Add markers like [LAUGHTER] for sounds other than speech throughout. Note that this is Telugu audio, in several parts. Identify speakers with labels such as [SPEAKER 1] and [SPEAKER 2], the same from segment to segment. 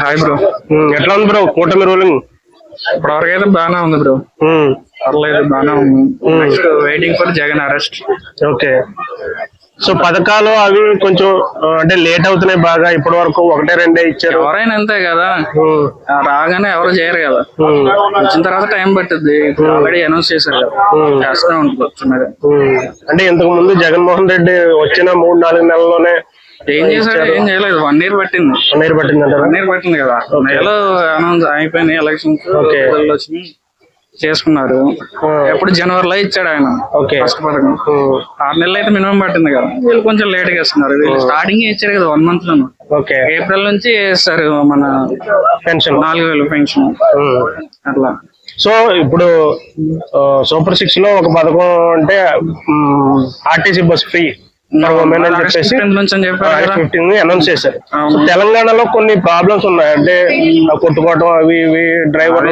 [SPEAKER 1] హాయ్ బ్రో
[SPEAKER 2] ఉమ్, ఎట్లా ఉంది బ్రో కూటమి రూలింగ్
[SPEAKER 1] ఇప్పటివరకు అయితే బాగానే ఉంది బ్రో
[SPEAKER 2] ఉమ్,
[SPEAKER 1] పర్లేదు బాగానే ఉంది. Next waiting for Jagan arrest
[SPEAKER 2] okay so పథకాలు అవి కొంచెం అంటే లేట్ అవుతున్నాయి బాగా. ఇప్పటి వరకు ఒకటే రెండే ఇచ్చారు.
[SPEAKER 1] ఎవరైనా అంతే కదా. ఆ రాగానే ఎవరు చేయరు కదా. వచ్చిన తర్వాత టైం పట్టుద్ది. ఆల్రెడీ అనౌన్స్ చేశారు కదా.
[SPEAKER 2] Hmm.
[SPEAKER 1] చేస్తూనే ఉంటుంది.
[SPEAKER 2] అంటే ఇంతకు ముందు జగన్మోహన్ రెడ్డి వచ్చిన మూడు నాలుగు నెలల్లోనే
[SPEAKER 1] ఏం చేశాడు? ఏం చేయలేదు. వన్ ఇయర్ పట్టింది. వన్ ఇయర్ పట్టింది కదా. నెలలో అనౌన్స్ అయిపోయినాయి ఎలక్షన్స్
[SPEAKER 2] Okay.
[SPEAKER 1] వచ్చినాయి చేసుకున్నారు. ఎప్పుడు జనవరిలో ఇచ్చాడు ఆయన. ఫస్ట్ పథకం. ఆరు నెలలు అయితే మినిమం పట్టింది కదా. వీళ్ళు కొంచెం లేట్గా ఇస్తున్నారు వీళ్ళు స్టార్టింగ్ ఇచ్చారు కదా వన్ మంత్లో
[SPEAKER 2] ఓకే
[SPEAKER 1] ఏప్రిల్ నుంచి ఇస్తారు మన
[SPEAKER 2] పెన్షన్
[SPEAKER 1] నాలుగు వేలు పెన్షన్. అట్లా.
[SPEAKER 2] సో ఇప్పుడు సూపర్ సిక్స్లో ఒక పథకం అంటే RTC bus free for women అని
[SPEAKER 1] ఆగస్ట్
[SPEAKER 2] చెప్పేసి
[SPEAKER 1] 15 నుంచి అని చెప్పారు కదా.
[SPEAKER 2] ఫిఫ్టీన్ అనౌన్స్ చేశారు. తెలంగాణలో కొన్ని ప్రాబ్లమ్స్ ఉన్నాయి. అంటే ఆ కొట్టుకోవడం అవి ఇవి డ్రైవర్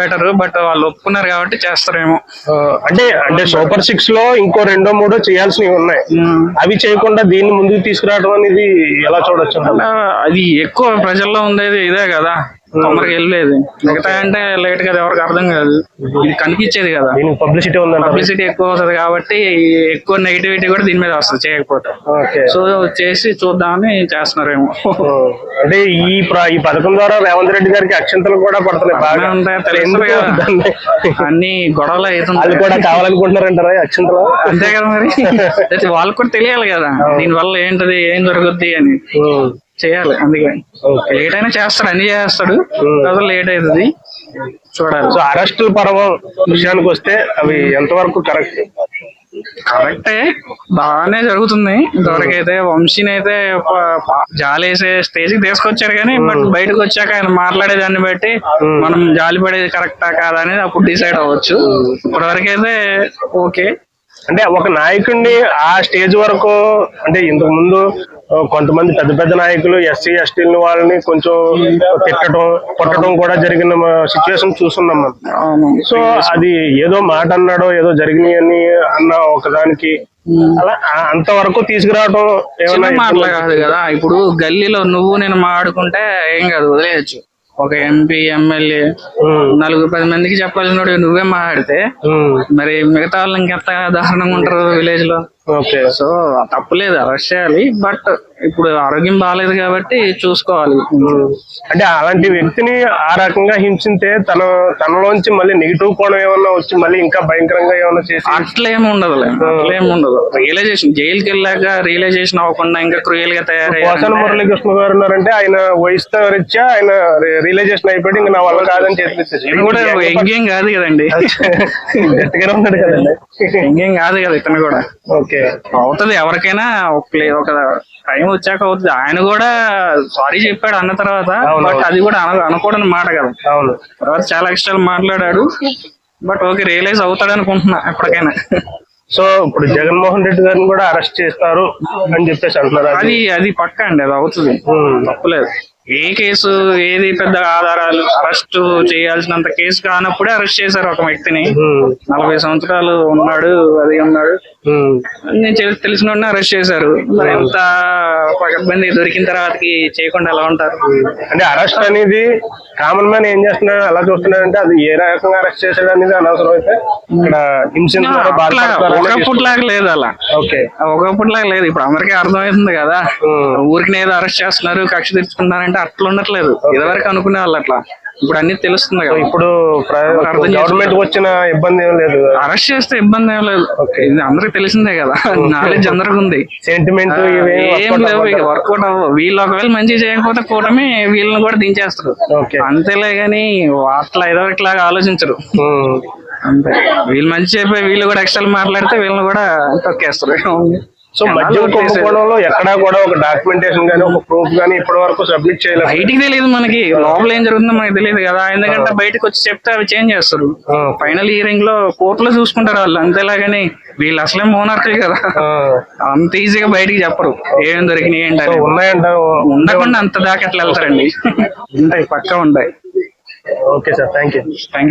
[SPEAKER 1] బెటర్ బట్ వాళ్ళు ఒప్పుకున్నారు కాబట్టి చేస్తారేమో.
[SPEAKER 2] అంటే అంటే సూపర్ సిక్స్లో ఇంకో రెండో మూడో చేయాల్సినవి ఉన్నాయి. అవి చేయకుండా దీన్ని ముందుకు తీసుకురావడం అనేది ఎలా చూడొచ్చు?
[SPEAKER 1] అది ఎక్కువ ప్రజల్లో ఉండేది ఇదే కదా. తొందరగా వెళ్ళేది మిగతా అంటే లేట్ కదా ఎవరికి అర్థం కాదు. ఇది కనిపించేది కదా.
[SPEAKER 2] దీనికి పబ్లిసిటీ ఉందంట
[SPEAKER 1] పబ్లిసిటీ ఎక్కువ అవుతుంది కాబట్టి ఎక్కువ నెగిటివిటీ కూడా దీని మీద వస్తుంది చేయకపోతే. సో చేసి చూద్దామని చేస్తున్నారేమో.
[SPEAKER 2] అంటే ఈ ఈ పథకం ద్వారా రేవంత్ రెడ్డి గారికి అక్షంతలు కూడా పడుతున్నాయి బాగా.
[SPEAKER 1] ఉంటాయి. అన్ని గొడవలు అవుతుంటాయి
[SPEAKER 2] కూడా కావాలనుకుంటున్నారంటారా అక్షంతలు?
[SPEAKER 1] అంతే కదా మరి. [LAUGHS] వాళ్ళకి కూడా తెలియాలి కదా. దీని వల్ల ఏంటది ఏం జరుగుద్ది అని. చేయాలి అందుకే. లేట్ అయినా చేస్తాడు అన్ని చేస్తాడు. తర్వాత లేట్ అవుతుంది. చూడాలి.
[SPEAKER 2] సో అరెస్టుల పర్వం విషయానికి వస్తే అవి ఎంతవరకు కరెక్ట్?
[SPEAKER 1] కరెక్టే. బాగానే జరుగుతుంది. ఇంతవరకు అయితే వంశీని అయితే జాలేసే స్టేజ్కి తీసుకొచ్చారు కానీ బట్ బయటకు వచ్చాక ఆయన మాట్లాడే దాన్ని బట్టి మనం జాలి పడేది కరెక్టా కాదా అనేది అప్పుడు డిసైడ్ అవ్వచ్చు. ఇప్పటివరకు అయితే ఓకే.
[SPEAKER 2] అంటే ఒక నాయకుడిని ఆ స్టేజ్ వరకు అంటే ఇంతకు ముందు కొంతమంది పెద్ద పెద్ద నాయకులు ఎస్సీ ఎస్టీల వాళ్ళని కొంచెం తిట్టడం కొట్టడం కూడా జరిగిన సిచ్యువేషన్ చూస్తున్నాం మనం. సో అది ఏదో మాట అన్నాడో ఏదో జరిగినాయి అని అన్న ఒకదానికి అలా అంతవరకు తీసుకురావడం ఏమన్నా
[SPEAKER 1] మాటలు కాదు కదా. ఇప్పుడు గల్లీలో నువ్వు నేను మాట్లాడుకుంటే ఏం కాదు వదిలేయచ్చు. ఒక ఎంపీ ఎమ్మెల్యే నలుగురు పది మందికి చెప్పాల్సిన నువ్వే మాట్లాడితే మరి మిగతా వాళ్ళు ఇంకెంత దారుణంగా ఉంటారు
[SPEAKER 2] విలేజ్లో
[SPEAKER 1] సో తప్పులేదు అరెస్ట్ చేయాలి బట్ ఇప్పుడు ఆరోగ్యం బాగాలేదు కాబట్టి చూసుకోవాలి.
[SPEAKER 2] అంటే అలాంటి వ్యక్తిని ఆ రకంగా హింసితే తన తనలోంచి మళ్ళీ నెగిటివ్ కోణం ఏమన్నా వచ్చి మళ్ళీ ఇంకా భయంకరంగా ఏమన్నా చేసి
[SPEAKER 1] అట్లేం ఉండదులే అట్లేం ఉండదు. రియలైజేషన్ జైలుకి వెళ్ళాక రియలైజేషన్ అవ్వకుండా ఇంకా
[SPEAKER 2] క్రూయల్గా
[SPEAKER 1] తయారయ్యారు
[SPEAKER 2] మురళీకృష్ణ గారు ఉన్నారంటే ఆయన వయసుతో రీత్యా ఆయన రియలైజేషన్ అయిపోయి ఇంకా నా వల్ల కాదని
[SPEAKER 1] ఇది కూడా ఎంగేం కాదు కదండి.
[SPEAKER 2] ఉన్నాడు కదండి.
[SPEAKER 1] ఎంగేం కాదు కదా ఇతను కూడా.
[SPEAKER 2] ఓకే.
[SPEAKER 1] అవుతుంది ఎవరికైనా ఒక టైం వచ్చాక అవుతుంది. ఆయన కూడా సారీ చెప్పాడు అన్న తర్వాత. బట్ అది కూడా అన అనకూడని మాట కదా.
[SPEAKER 2] అవును.
[SPEAKER 1] తర్వాత చాలా ఎక్స్ట్రా మాట్లాడాడు. బట్ ఓకే రియలైజ్ అవుతాడు అనుకుంటున్నా ఎప్పటికైనా.
[SPEAKER 2] సో ఇప్పుడు జగన్మోహన్ రెడ్డి గారిని కూడా అరెస్ట్ చేస్తారు అని చెప్పేసి అంటున్నారు. అది
[SPEAKER 1] అది పక్క అండి అది అవుతుంది. తప్పులేదు. ఏ కేసు ఏది పెద్ద ఆధారాలు? అరెస్ట్ చేయాల్సినంత కేసు కానప్పుడే అరెస్ట్ చేశారు ఒక వ్యక్తిని. నలభై సంవత్సరాలు ఉన్నాడు అది ఉన్నాడు. నేను తెలి- తెలిసిన అరెస్ట్ చేశారు. మరి ఎంత పకడ్బందీ దొరికిన తర్వాతకి చేయకుండా ఎలా ఉంటారు?
[SPEAKER 2] అంటే అరెస్ట్ అనేది కామన్ మ్యాన్ ఏం చేస్తున్నాడు? అలా చూస్తున్నాడంటే అది ఏ రకంగా అరెస్ట్ చేశాడు అనేది అనవసరం అయితే ఇక్కడ హింసించారు
[SPEAKER 1] అట్లా ఒకప్పుడు లాగా లేదు అలా.
[SPEAKER 2] ఓకే.
[SPEAKER 1] ఒకప్పుడు లాగా లేదు. ఇప్పుడు అందరికీ అర్థమవుతుంది కదా. ఊరికి ఏదో అరెస్ట్ చేస్తున్నారు కక్ష తెచ్చుకుంటారంటే అట్లా ఉండట్లేదు. ఇదివరకు అనుకునే వాళ్ళు అట్లా. ఇప్పుడు అన్ని తెలుస్తుంది కదా.
[SPEAKER 2] ఇప్పుడు గవర్నమెంట్ వచ్చిన ఇబ్బంది ఏం లేదు
[SPEAKER 1] అరెస్ట్ చేస్తే ఇబ్బంది ఏం లేదు. ఇది అందరికి తెలిసిందే కదా. నాలెడ్జ్ అందరికి ఉంది.
[SPEAKER 2] సెంటిమెంట్
[SPEAKER 1] ఏం లేవు ఇక వర్కౌట్ వీళ్ళు ఒకవేళ మంచి చేయకపోతే కూటమి వీళ్ళని కూడా దించేస్తారు. అంతేలే గాని అట్లా ఇదివరకు లాగా ఆలోచించరు. అంతే. వీళ్ళు మంచి చెప్పి వీళ్ళు కూడా ఎక్స్ట్రా మాట్లాడితే వీళ్ళని కూడా తొక్కేస్తారు.
[SPEAKER 2] సో మద్యం కుంభకోణంలో ఎక్కడా కూడా ఒక డాక్యుమెంటేషన్ గానీ ఒక ప్రూఫ్ గానీ ఇప్పటి వరకు సబ్మిట్ చేయలేదు.
[SPEAKER 1] బయటికి తెలియదు మనకి. లోపల ఏం జరుగుతుందో మనకి తెలియదు కదా. ఎందుకంటే బయటకు వచ్చి చెప్తే అవి చేంజ్ చేస్తారు. ఫైనల్ హియరింగ్లో కోర్టులో చూసుకుంటారు వాళ్ళు. అంతేలాగాని వీళ్ళు అసలే మోనార్కులు కదా. అంత ఈజీగా బయటికి చెప్పరు. ఏమేం దొరికినాయి ఏంటి
[SPEAKER 2] సో
[SPEAKER 1] అని.
[SPEAKER 2] ఉన్నాయంట.
[SPEAKER 1] ఉండకుండా అంత దాకా ఎట్లా వెళ్తారండి? [LAUGHS] ఉంటాయి పక్కా ఉంటాయి.
[SPEAKER 2] Okay sir. Thank you
[SPEAKER 1] thank